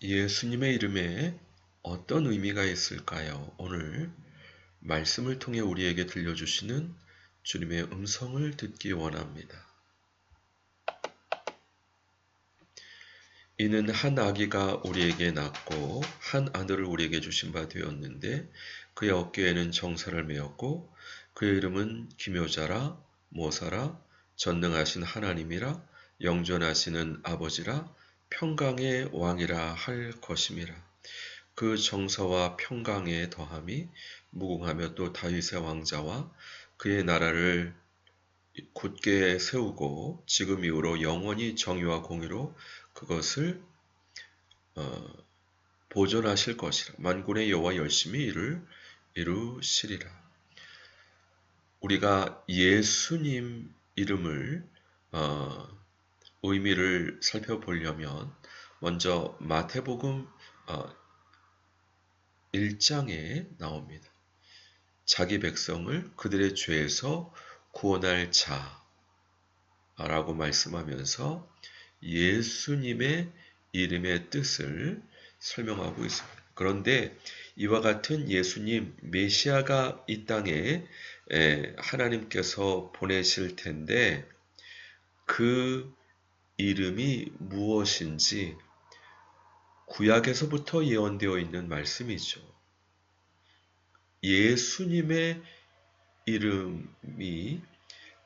예수님의 이름에 어떤 의미가 있을까요? 오늘 말씀을 통해 우리에게 들려주시는 주님의 음성을 듣기 원합니다. 이는 한 아기가 우리에게 낳고 한 아들을 우리에게 주신 바 되었는데 그의 어깨에는 정사를 메었고 그의 이름은 기묘자라 모사라 전능하신 하나님이라 영존하시는 아버지라 평강의 왕이라 할 것임이라. 그 정서와 평강의 더함이 무궁하며 또 다윗의 왕자와 그의 나라를 굳게 세우고 지금 이후로 영원히 정의와 공의로 그것을 어, 보존하실 것이라. 만군의 여호와 열심히 이를 이루시리라. 우리가 예수님 이름을 어, 의미를 살펴보려면 먼저 마태복음 1장에 어, 나옵니다. 자기 백성을 그들의 죄에서 구원할 자라고 말씀하면서 예수님의 이름의 뜻을 설명하고 있습니다. 그런데 이와 같은 예수님 메시아가 이 땅에 하나님께서 보내실 텐데 그 이름이 무엇인지 구약에서부터 예언되어 있는 말씀이죠. 예수님의 이름이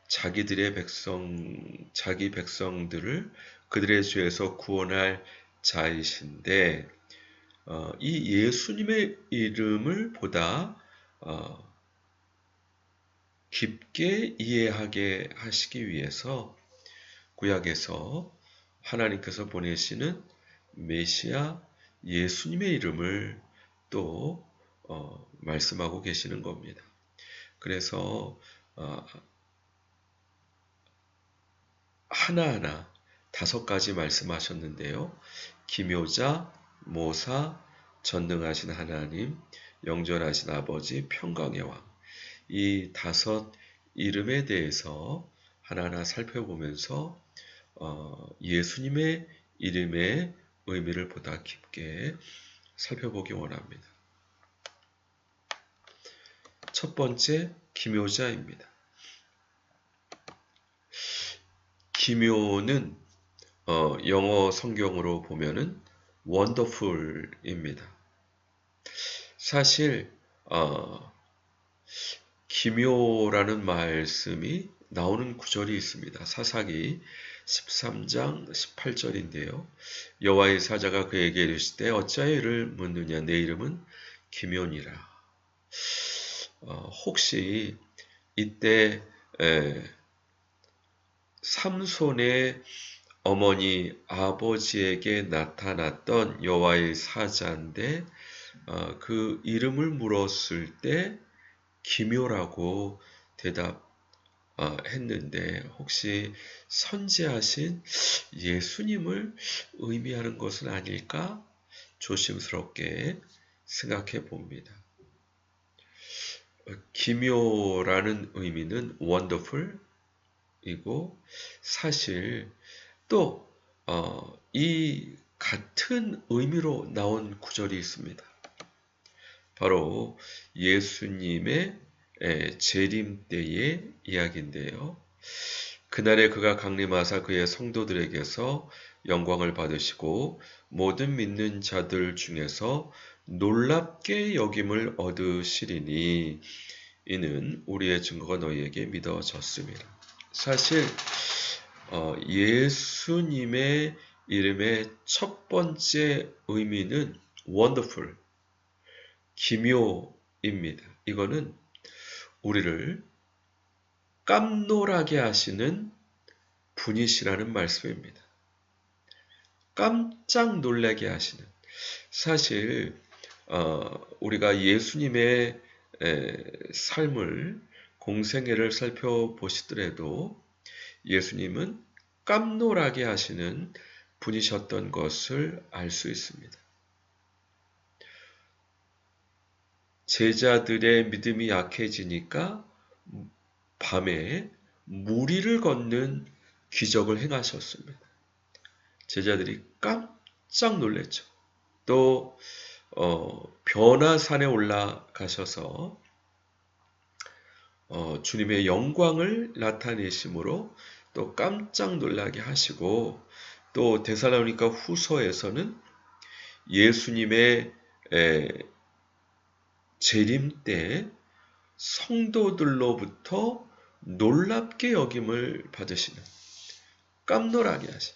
자기들의 백성, 자기 백성들을 그들의 죄에서 구원할 자이신데, 어, 이 예수님의 이름을 보다 어, 깊게 이해하게 하시기 위해서 구약에서 하나님께서 보내시는 메시아 예수님의 이름을 또 어, 말씀하고 계시는 겁니다. 그래서 어, 하나하나 다섯 가지 말씀하셨는데요. 기묘자, 모사, 전능하신 하나님, 영전하신 아버지, 평강의 왕. 이 다섯 이름에 대해서 하나하나 살펴보면서 어, 예수님의 이름의 의미를 보다 깊게 살펴보기 원합니다. 첫 번째 기묘자입니다. 기묘는 어, 영어 성경으로 보면은 wonderful입니다. 사실 어, 기묘라는 말씀이 나오는 구절이 있습니다. 사사기 13장 18절인데요. 여호와의 사자가 그에게 이르실 때 어찌하여 이를 묻느냐 내 이름은 기묘니라. 어, 혹시 이때 에, 삼손의 어머니 아버지에게 나타났던 여호와의 사자인데 어, 그 이름을 물었을 때 기묘라고 대답 어, 했는데 혹시 선지하신 예수님을 의미하는 것은 아닐까 조심스럽게 생각해 봅니다. 어, 기묘라는 의미는 wonderful이고 사실 또이 어, 같은 의미로 나온 구절이 있습니다. 바로 예수님의 재림 때의 이야기인데요. 그날에 그가 강림하사 그의 성도들에게서 영광을 받으시고 모든 믿는 자들 중에서 놀랍게 여김을 얻으시리니 이는 우리의 증거가 너희에게 믿어졌습니다. 사실 어, 예수님의 이름의 첫 번째 의미는 wonderful, 기묘입니다. 이거는 우리를 깜놀하게 하시는 분이시라는 말씀입니다. 깜짝 놀라게 하시는. 사실 어, 우리가 예수님의 에, 삶을 공생애를 살펴보시더라도 예수님은 깜놀하게 하시는 분이셨던 것을 알 수 있습니다. 제자들의 믿음이 약해지니까 밤에 무리를 걷는 기적을 행하셨습니다. 제자들이 깜짝 놀랐죠. 또 어, 변화산에 올라가셔서 어, 주님의 영광을 나타내심으로 또 깜짝 놀라게 하시고 또 데살로니가 후서에서는 예수님의 에, 재림 때 성도들로부터 놀랍게 여김을 받으시는 깜놀하게 하신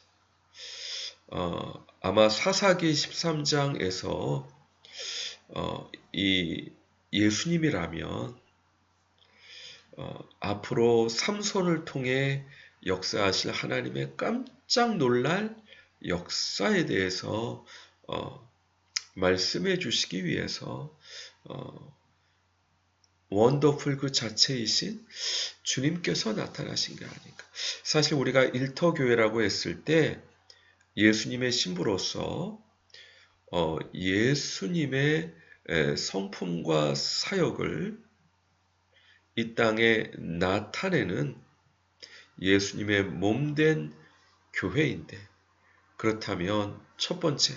어, 아마 사사기 13장에서 어, 이 예수님이라면 어, 앞으로 삼손을 통해 역사하실 하나님의 깜짝 놀랄 역사에 대해서 어, 말씀해 주시기 위해서 어, 원더풀 그 자체이신 주님께서 나타나신 게 아닌가. 사실 우리가 일터교회라고 했을 때 예수님의 신부로서 어, 예수님의 성품과 사역을 이 땅에 나타내는 예수님의 몸된 교회인데 그렇다면 첫 번째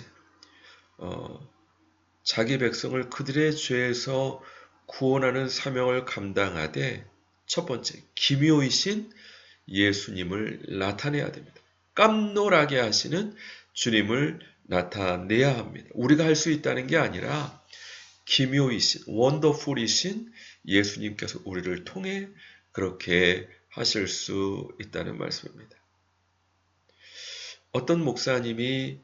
어, 자기 백성을 그들의 죄에서 구원하는 사명을 감당하되 첫 번째 기묘이신 예수님을 나타내야 됩니다. 깜놀하게 하시는 주님을 나타내야 합니다. 우리가 할 수 있다는 게 아니라 기묘이신 원더풀이신 예수님께서 우리를 통해 그렇게 하실 수 있다는 말씀입니다. 어떤 목사님이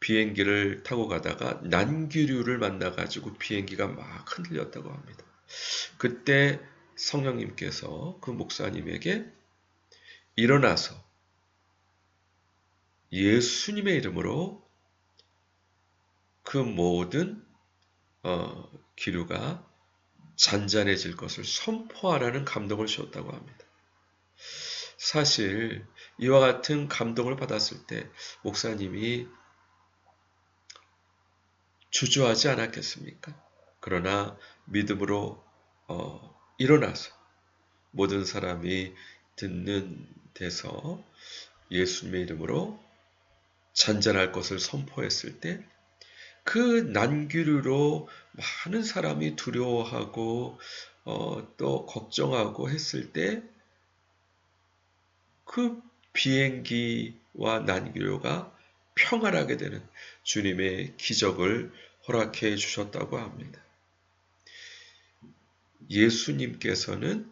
비행기를 타고 가다가 난기류를 만나가지고 비행기가 막 흔들렸다고 합니다. 그때 성령님께서 그 목사님에게 일어나서 예수님의 이름으로 그 모든 어, 기류가 잔잔해질 것을 선포하라는 감동을 주었다고 합니다. 사실 이와 같은 감동을 받았을 때 목사님이 주저하지 않았겠습니까? 그러나 믿음으로 어, 일어나서 모든 사람이 듣는 데서 예수님의 이름으로 잔잔할 것을 선포했을 때 그 난기류로 많은 사람이 두려워하고 어, 또 걱정하고 했을 때 그 비행기와 난기류가 평안하게 되는 주님의 기적을 허락해 주셨다고 합니다. 예수님께서는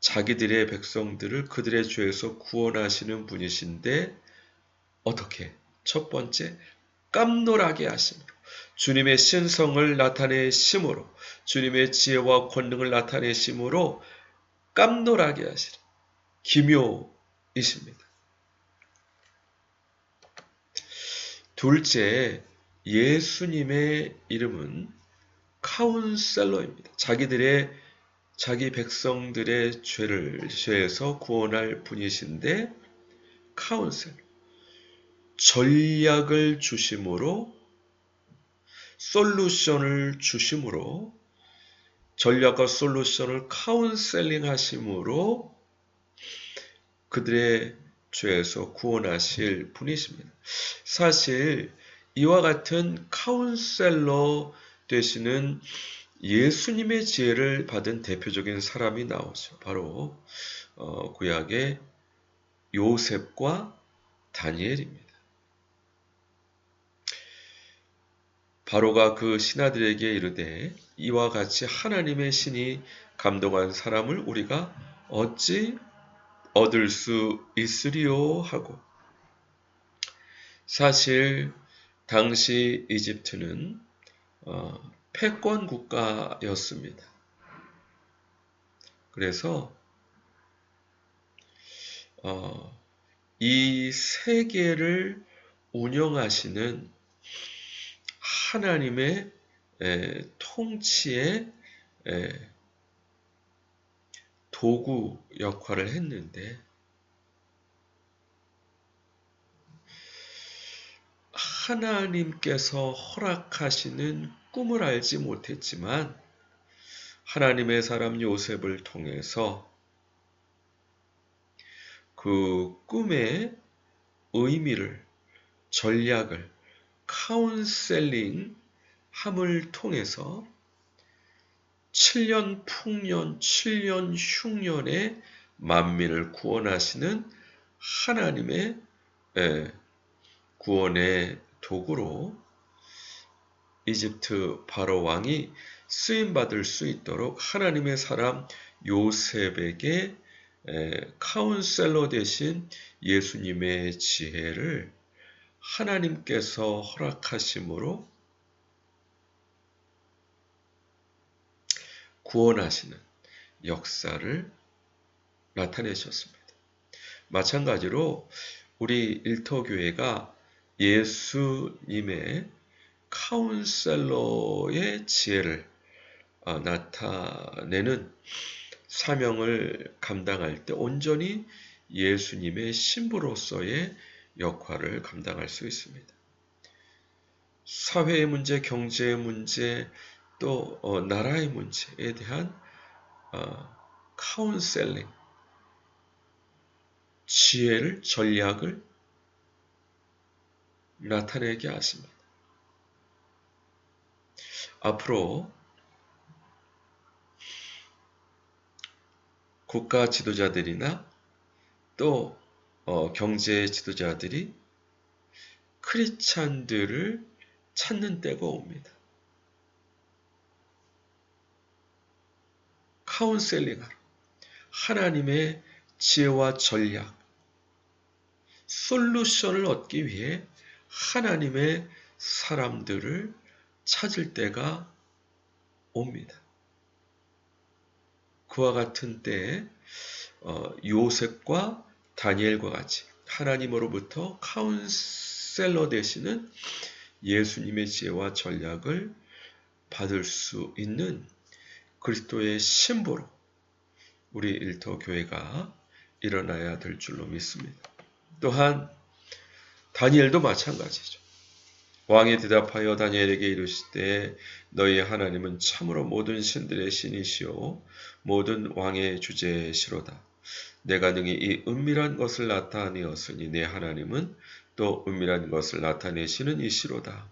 자기들의 백성들을 그들의 죄에서 구원하시는 분이신데 어떻게? 첫 번째, 깜놀하게 하심으로 주님의 신성을 나타내심으로 주님의 지혜와 권능을 나타내심으로 깜놀하게 하시는 기묘이십니다. 둘째, 예수님의 이름은 카운셀러입니다. 자기들의 자기 백성들의 죄를 죄에서 구원할 분이신데 카운셀러 전략을 주심으로 솔루션을 주심으로 전략과 솔루션을 카운셀링 하심으로 그들의 죄에서 구원하실 분이십니다. 사실 이와 같은 카운셀러 되시는 예수님의 지혜를 받은 대표적인 사람이 나오죠. 바로 어, 구약의 요셉과 다니엘입니다. 바로가 그 신하들에게 이르되 이와 같이 하나님의 신이 감동한 사람을 우리가 어찌 얻을 수 있으리요 하고 사실 당시 이집트는 어, 패권 국가였습니다. 그래서 어, 이 세계를 운영하시는 하나님의 에, 통치의 에, 도구 역할을 했는데 하나님께서 허락하시는 꿈을 알지 못했지만 하나님의 사람 요셉을 통해서 그 꿈의 의미를 전략을 카운셀링 함을 통해서 7년 풍년, 7년 흉년에 만민을 구원하시는 하나님의 예, 구원의 도구로 이집트 바로 왕이 쓰임 받을 수 있도록 하나님의 사람 요셉에게 카운셀러 대신 예수님의 지혜를 하나님께서 허락하심으로 구원하시는 역사를 나타내셨습니다. 마찬가지로 우리 일터교회가 예수님의 카운셀러의 지혜를 어, 나타내는 사명을 감당할 때 온전히 예수님의 신부로서의 역할을 감당할 수 있습니다. 사회의 문제, 경제의 문제, 또 어, 나라의 문제에 대한 어, 카운셀링, 지혜를, 전략을 나타내게 하십니다. 앞으로 국가 지도자들이나 또 어, 경제 지도자들이 크리찬들을 찾는 때가 옵니다. 카운셀링하러 하나님의 지혜와 전략, 솔루션을 얻기 위해 하나님의 사람들을 찾을 때가 옵니다. 그와 같은 때에 어, 요셉과 다니엘과 같이 하나님으로부터 카운셀러 되시는 예수님의 지혜와 전략을 받을 수 있는 그리스도의 신부로 우리 일터 교회가 일어나야 될 줄로 믿습니다. 또한 다니엘도 마찬가지죠. 왕이 대답하여 다니엘에게 이르시되 너희 하나님은 참으로 모든 신들의 신이시오 모든 왕의 주제시로다. 내가 능히 이 은밀한 것을 나타내었으니 내 하나님은 또 은밀한 것을 나타내시는 이시로다.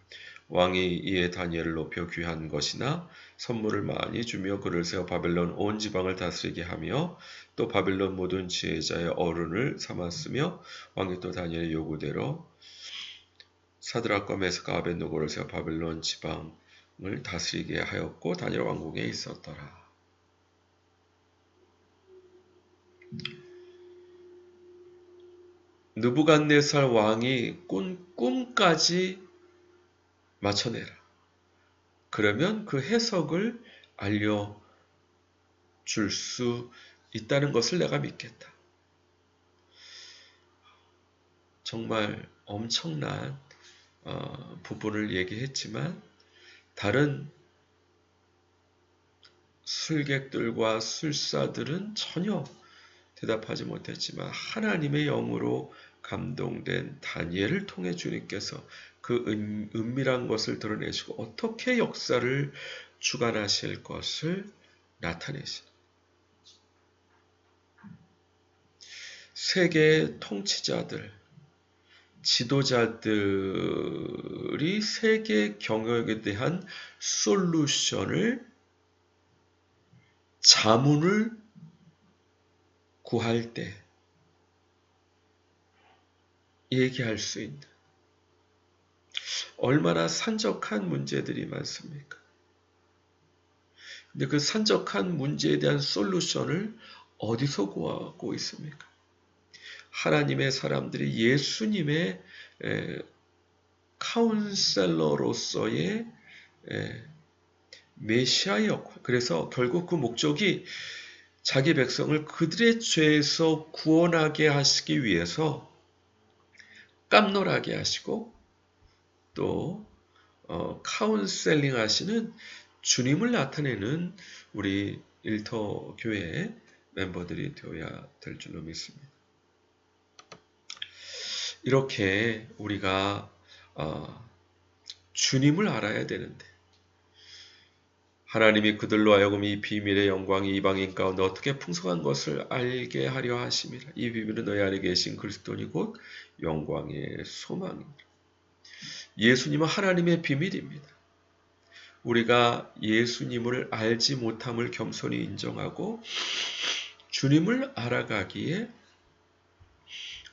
왕이 이에 다니엘을 높여 귀한 것이나 선물을 많이 주며 그를 세워 바벨론 온 지방을 다스리게 하며 또 바벨론 모든 지혜자의 어른을 삼았으며 왕이 또 다니엘의 요구대로 사드락과 메스가 아벤노고를 세워 바벨론 지방을 다스리게 하였고 다니엘 왕국에 있었더라. 느부갓네살 왕이 꾼 꿈까지 맞춰내라. 그러면 그 해석을 알려 줄 수 있다는 것을 내가 믿겠다. 정말 엄청난 어, 부분을 얘기했지만 다른 술객들과 술사들은 전혀 대답하지 못했지만 하나님의 영으로 감동된 다니엘을 통해 주님께서 그 은, 은밀한 것을 드러내시고 어떻게 역사를 주관하실 것을 나타내시. 세계 통치자들, 지도자들이 세계 경영에 대한 솔루션을 자문을 구할 때 얘기할 수 있는 얼마나 산적한 문제들이 많습니까? 근데 그 산적한 문제에 대한 솔루션을 어디서 구하고 있습니까? 하나님의 사람들이 예수님의 카운셀러로서의 메시아의 역할. 그래서 결국 그 목적이 자기 백성을 그들의 죄에서 구원하게 하시기 위해서 깜놀하게 하시고 또 어, 카운셀링 하시는 주님을 나타내는 우리 일터 교회 멤버들이 되어야 될 줄로 믿습니다. 이렇게 우리가 어, 주님을 알아야 되는데 하나님이 그들로 하여금 이 비밀의 영광이 이방인 가운데 어떻게 풍성한 것을 알게 하려 하심이라. 이 비밀은 너희 안에 계신 그리스도니 곧 영광의 소망입니다. 예수님은 하나님의 비밀입니다. 우리가 예수님을 알지 못함을 겸손히 인정하고 주님을 알아가기에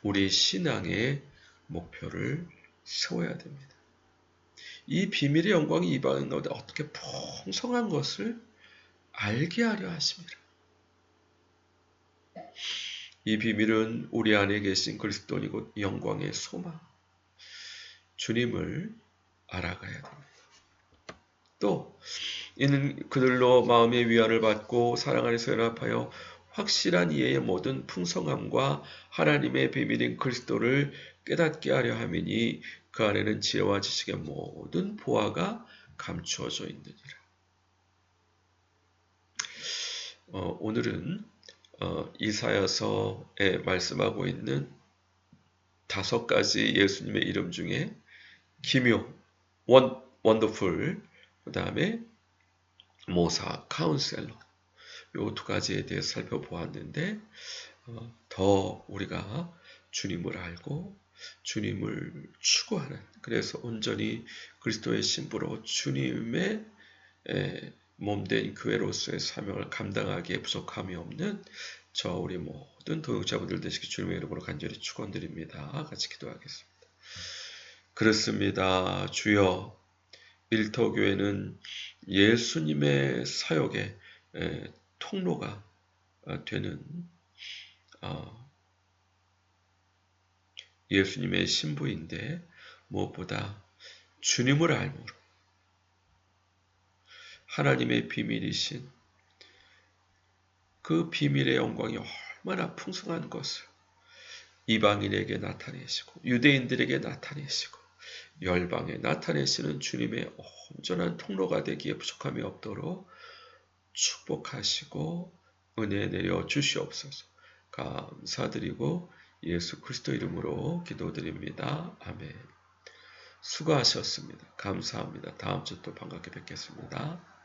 우리 신앙의 목표를 세워야 됩니다. 이 비밀의 영광이 이방 가운데 어떻게 풍성한 것을 알게 하려 하십니다. 이 비밀은 우리 안에 계신 그리스도이고 영광의 소망, 주님을 알아가야 됩니다. 또 이는 그들로 마음의 위안을 받고 사랑 안에서 연합하여 확실한 이해의 모든 풍성함과 하나님의 비밀인 그리스도를 깨닫게 하려 함이니 그 안에는 지혜와 지식의 모든 보화가 감추어져 있느니라. 어, 오늘은 어, 이사야서에 말씀하고 있는 다섯 가지 예수님의 이름 중에 기묘, 원, 원더풀, 그 다음에 모사, 카운셀러 요 두 가지에 대해 살펴보았는데 어, 더 우리가 주님을 알고 주님을 추구하는 그래서 온전히 그리스도의 신부로 주님의 몸된 교회로서의 사명을 감당하기에 부족함이 없는 저 우리 모든 동역자분들 되시기 주님의 이름으로 간절히 축원드립니다. 같이 기도하겠습니다. 그렇습니다. 주여 일터교회는 예수님의 사역의 통로가 어, 되는 어, 예수님의 신부인데 무엇보다 주님을 알므로 하나님의 비밀이신 그 비밀의 영광이 얼마나 풍성한 것을 이방인에게 나타내시고 유대인들에게 나타내시고 열방에 나타내시는 주님의 온전한 통로가 되기에 부족함이 없도록 축복하시고 은혜 내려 주시옵소서. 감사드리고 예수 그리스도 이름으로 기도드립니다. 아멘. 수고하셨습니다. 감사합니다. 다음 주 또 반갑게 뵙겠습니다.